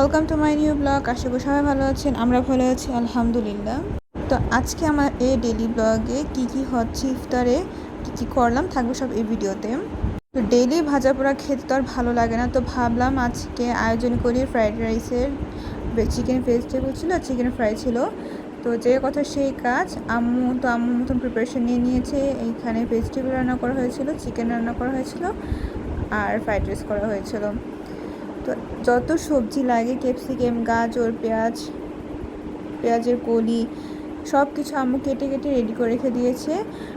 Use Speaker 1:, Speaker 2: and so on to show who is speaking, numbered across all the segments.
Speaker 1: Welcome to my new blog আশা করি সবাই ভালো আছেন আমরা ভালো আছি, আলহামদুলিল্লাহ। তো আজকে আমার এই ডেলি ব্লগে কি কি হচ্ছে ইফতারে, কি কি করলাম থাকবে সব এই ভিডিওতে। তো ডেলি ভাজা পোড়া খেতে তো আর ভালো লাগে না, তো ভাবলাম আজকে আয়োজন করি ফ্রাইড রাইসের চিকেন ভেজিটেবল ছিল চিকেন ফ্রাই ছিল। তো যে কথা সেই কাজ, আম্মু তো আম্মুর মতন প্রিপারেশন নিয়ে নিয়েছে, এইখানে ভেজিটেবল রান্না করা হয়েছিল চিকেন রান্না করা হয়েছিল, আর ফ্রাইড রাইস করা হয়েছিল। তো যত সবজি লাগে, ক্যাপসিকাম, গাজর, পেঁয়াজ, পেঁয়াজের কলি সব কিছু আম্মু কেটে কেটে রেডি করে রেখে দিয়েছে।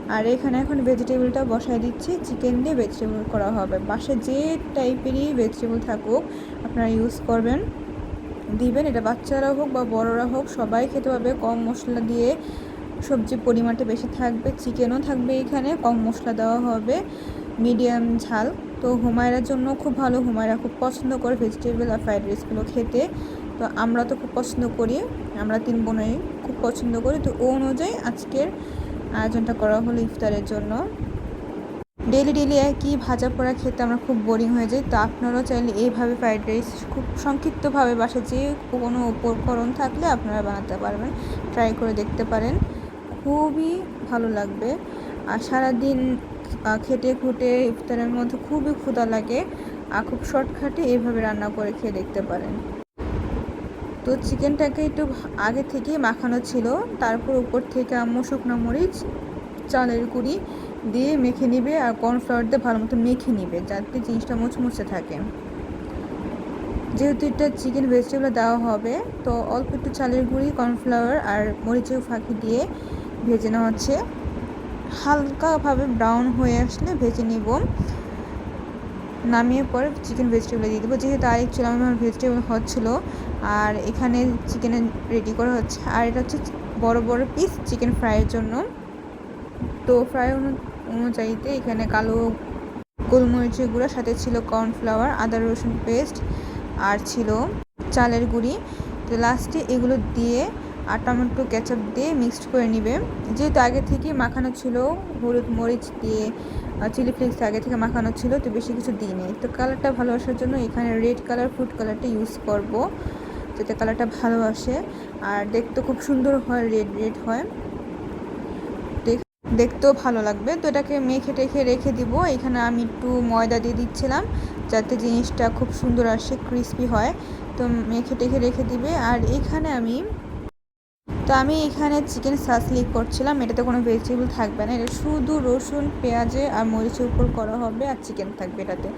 Speaker 1: আর এখানে এখন ভেজিটেবলটা বসায় দিচ্ছি। চিকেন দিয়ে ভেজিটেবল করা হবে। বাসায় যে টাইপেরই ভেজিটেবল থাকুক, আপনারা ইউজ করবেন। দিবেন, এটা বাচ্চারা হোক বা বড়রা হোক, সবাই খেতে পারবে। কম মশলা দিয়ে সবজির পরিমাণটা বেশি থাকবে। চিকেনও থাকবে এখানে, কম মশলা দেওয়া হবে। মিডিয়াম ঝাল। তো হুমায়রার জন্য খুব ভালো। হুমায়রা খুব পছন্দ করে ভেজিটেবল আর ফ্রাইড রাইসগুলো খেতে। তো আমরা তো খুব পছন্দ করি। আমরা তিন বোনই খুব পছন্দ করি। তো ও অনুযায়ী আজকের আয়োজনটা করা হলো ইফতারের জন্য। ডেলি ডেলি একই ভাজা পোড়া খেতে আমরা খুব বোরিং হয়ে যাই। তো আপনারাও চাইলে এইভাবে ফ্রাইড রাইস খুব সংক্ষিপ্তভাবে বাসায় যে কোনো উপকরণ থাকলে আপনারা বানাতে পারবেন। ট্রাই করে দেখতে পারেন। খুবই ভালো লাগবে। আর সারাদিন খেটে খুঁটে ইফতারের মধ্যে খুবই ক্ষুধা লাগে। আর খুব শর্টকাটে এইভাবে রান্না করে খেয়ে দেখতে পারেন। তো চিকেনটাকে একটু আগে থেকে মাখানো ছিল। তারপর উপর থেকে আম্মু শুকনো মরিচ, চালের গুঁড়ি দিয়ে মেখে নিবে আর কর্নফ্লাওয়ার দিয়ে ভালো মতো মেখে নিবে যাতে জিনিসটা মুচমুচে থাকে। যেহেতু এটা চিকেন ভেজিটেবল দেওয়া হবে, তো অল্প একটু চালের গুঁড়ি কর্নফ্লাওয়ার আর মরিচের ফাঁকি দিয়ে ভেজে নেওয়া হচ্ছে। হালকাভাবে ব্রাউন হয়ে আসলে ভেজে নিব। নামিয়ে পরে চিকেন ভেজিটেবল দিয়ে দেবো। যেহেতু আরেক ছিল আমার ভেজিটেবল হচ্ছিল, আর এখানে চিকেন রেডি করা হচ্ছে। আর এটা হচ্ছে বড় বড় পিস চিকেন ফ্রাইয়ের জন্য। তো ফ্রাই অনুযায়ীতে এখানে কালো গোলমরিচের গুঁড়া, সাথে ছিল কর্নফ্লাওয়ার আদা রসুন পেস্ট আর ছিল চালের গুঁড়ি। তো লাস্টে এগুলো দিয়ে আর টমেটো কেচাপ দিয়ে মিক্সড করে নিবে। যেহেতু আগে থেকে মাখানো ছিল, হলুদ মরিচ দিয়ে চিলি ফ্লেক্স আগে থেকে মাখানো ছিল, তো বেশি কিছু দিই নেই তো কালারটা ভালো আসার জন্য এখানে রেড কালার ফুড কালারটা ইউজ করব, যাতে কালারটা ভালো আসে। আর দেখতে খুব সুন্দর হয় রেড রেড হয়। দেখতেও ভালো লাগবে। তো এটাকে মেখে টেখে রেখে দিব। এখানে আমি একটু ময়দা দিয়ে দিচ্ছিলাম, যাতে জিনিসটা খুব সুন্দর আসে ক্রিস্পি হয়। তো মেখে টেখে রেখে দিবে। আর এখানে আমি তো আমি এখানে চিকেন সাসলি করছিলাম, এটাতে কোনো ভেজিটেবল থাকবে না। এটা শুধু রসুন, পেঁয়াজে আর মরিচের উপর করা হবে আর চিকেন থাকবে এটাতে।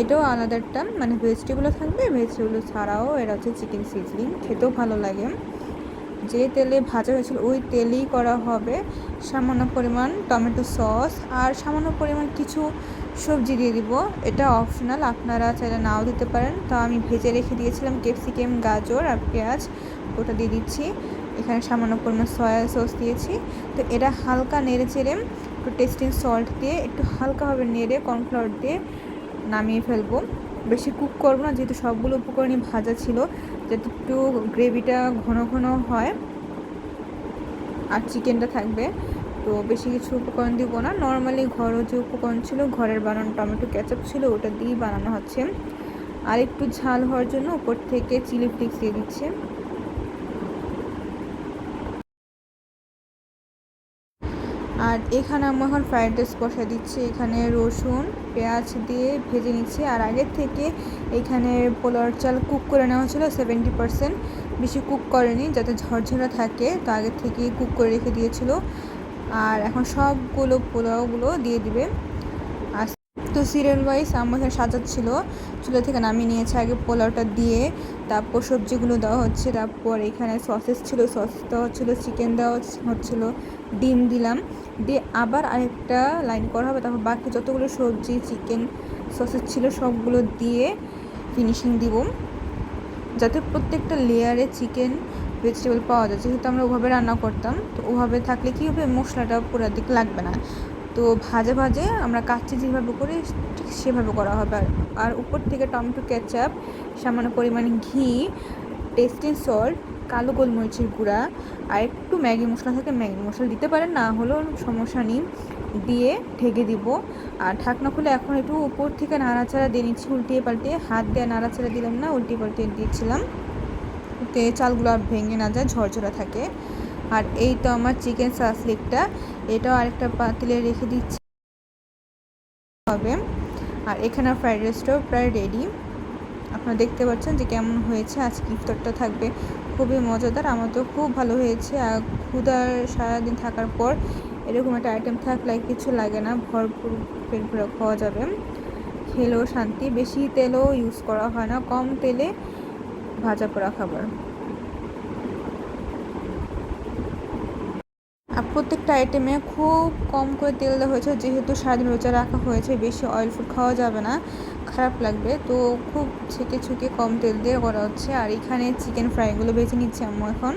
Speaker 1: এটাও আলাদাটা মানে ভেজিটেবলও থাকবে ভেজিটেবল ছাড়াও এটা হচ্ছে চিকেন সিজলিং খেতেও ভালো লাগে। যে তেলে ভাজা হয়েছিল, ওই তেলেই করা হবে। সামান্য পরিমাণ টমেটো সস আর সামান্য পরিমাণ কিছু সবজি দিয়ে দিব। এটা অপশনাল আপনারা চাইলে নাও দিতে পারেন। তো আমি ভেজে রেখে দিয়েছিলাম ক্যাপসিকাম, গাজর আর পেঁয়াজ, ওটা দিয়ে দিচ্ছি। এখানে সামান্য পরিমাণ সয়া সস দিয়েছি। তো এটা হালকা নেড়ে চেড়ে একটু টেস্টিং সল্ট দিয়ে, একটু হালকাভাবে নেড়ে কর্নফ্লাওয়ার দিয়ে নামিয়ে ফেলব। বেশি কুক করব না, যেহেতু সবগুলো উপকরণই ভাজা ছিল, যাতে একটু গ্রেভিটা ঘন ঘন হয় আর চিকেনটা থাকবে। তো বেশি কিছু উপকরণ দিব না। নর্মালি ঘরও যে উপকরণ ছিল, ঘরের বানানো টমেটো ক্যাচাপ ছিল, ওটা দিয়েই বানানো হচ্ছে। আর একটু ঝাল হওয়ার জন্য উপর থেকে চিলি ফ্লেক্স দিয়ে দিচ্ছে। আর এখানে আমি এখন ফ্রাইড রাইস বসা দিচ্ছি। এখানে রসুন, পেঁয়াজ দিয়ে ভেজে নিচ্ছি। আর আগের থেকে এখানে পোলার চাল কুক করে নেওয়া ছিল সেভেন্টি পারসেন্ট বেশি কুক করেনি, যাতে ঝরঝরা থাকে, তো আগের থেকে কুক করে রেখে দিয়েছিল। আর এখন সবগুলো পোলাওগুলো দিয়ে দিবে। তো সিরিয়াল ওয়াইজ আমার এখানে সাজাচ্ছিল চুলা থেকে নামিয়ে নিয়েছে, আগে পোলাওটা দিয়ে, তারপর সবজিগুলো দেওয়া হচ্ছে, তারপর এখানে সসেস ছিল সস দেওয়া হচ্ছিল চিকেন দেওয়া হচ্ছিল, ডিম দিলাম। দিয়ে আবার আরেকটা লাইন করা হবে, তারপর বাকি যতগুলো সবজি চিকেন সসেস ছিল সবগুলো দিয়ে ফিনিশিং দিব। যাতে প্রত্যেকটা লেয়ারে চিকেন ভেজিটেবল পাওয়া যায়। যেহেতু আমরা ওভাবে রান্না করতাম, তো ওভাবে থাকলে কী হবে? মশলাটা পুরো দিক লাগবে না। তো ভাজে ভাজে আমরা কাচ্চি যেভাবে করি, ঠিক সেভাবে করা হবে। আর উপর থেকে টমেটো কেচাপ, সামান্য পরিমাণে ঘি, টেস্টিং সল্ট, কালো গোলমরিচের গুঁড়া, আর একটু ম্যাগি মশলা থাকে, ম্যাগি মশলা দিতে পারেন, না হলেও সমস্যা নেই, দিয়ে ঢেকে দিব। আর ঢাকনা খুলে এখন একটু উপর থেকে নাড়াচাড়া দিয়ে নিচ্ছি, উল্টিয়ে পাল্টিয়ে। হাত দিয়ে নাড়াচাড়া দিলাম না, উল্টিয়ে পাল্টিয়ে দিয়েছিলাম। তে চালগুলো আর ভেঙে না যায়, ঝরঝরা থাকে। আর এই তো আমার চিকেন সাসলিকটা এটাও আরেকটা পাতিলে রেখে দিচ্ছি। হবে। আর এখানে ফ্রাইড রাইসটাও প্রায় রেডি আপনারা দেখতে পাচ্ছেন যে কেমন হয়েছে। আজকে ইফতারটা থাকবে। খুবই মজাদার। আমার তো খুব ভালো হয়েছে। আর ক্ষুদার সারাদিন থাকার পর এরকম একটা আইটেম থাকলে কিছু লাগে না। ভরপুর পেট ভরে খাওয়া যাবে। খেলেও শান্তি। বেশি তেলও ইউজ করা হয় না। কম তেলে ভাজা পোড়া খাবার। প্রত্যেকটা আইটেমে খুব কম করে তেল দেওয়া হয়েছে। যেহেতু সারাদিন রোজা রাখা হয়েছে, বেশি অয়েল ফুড খাওয়া যাবে না। খারাপ লাগবে। তো খুব ছেঁকে ছুকে কম তেল দিয়ে করা হচ্ছে। আর এখানে চিকেন ফ্রাইগুলো বেছে নিচ্ছি আম্মু এখন।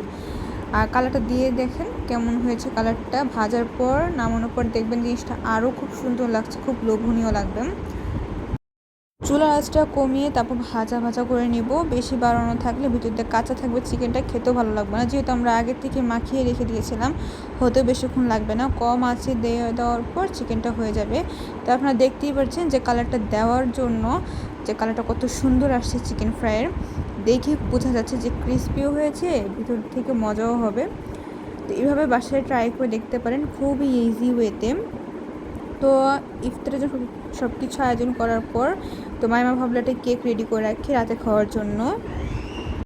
Speaker 1: আর কালারটা দিয়ে দেখেন কেমন হয়েছে কালারটা ভাজার পর, নামানোর পর দেখবেন জিনিসটা আরও খুব সুন্দর লাগছে। খুব লোভনীয় লাগবে। চুলার আঁচটা কমিয়ে তারপর ভাজা ভাজা করে নিব। বেশি বাড়ানো থাকলে ভিতর দিয়ে কাঁচা থাকবে, চিকেনটা খেতেও ভালো লাগবে না। যেহেতু আমরা আগে থেকে মাখিয়ে রেখে দিয়েছিলাম, হতেও বেশিক্ষণ লাগবে না। কম আছে দেওয়ার পর চিকেনটা হয়ে যাবে। তো আপনারা দেখতেই পাচ্ছেন যে কালারটা দেওয়ার জন্য যে কালারটা কত সুন্দর আসছে চিকেন ফ্রাইয়ের। দেখে বোঝা যাচ্ছে যে ক্রিস্পিও হয়েছে, ভিতর থেকে মজাও হবে। তো এইভাবে বাসায় ট্রাই করে দেখতে পারেন, খুবই ইজি ওয়েতে তো ইফতারে জন্য সব কিছু আয়োজন করার পর তো মাইমা ভাবলো একটা কেক রেডি করে রাখি রাতে খাওয়ার জন্য।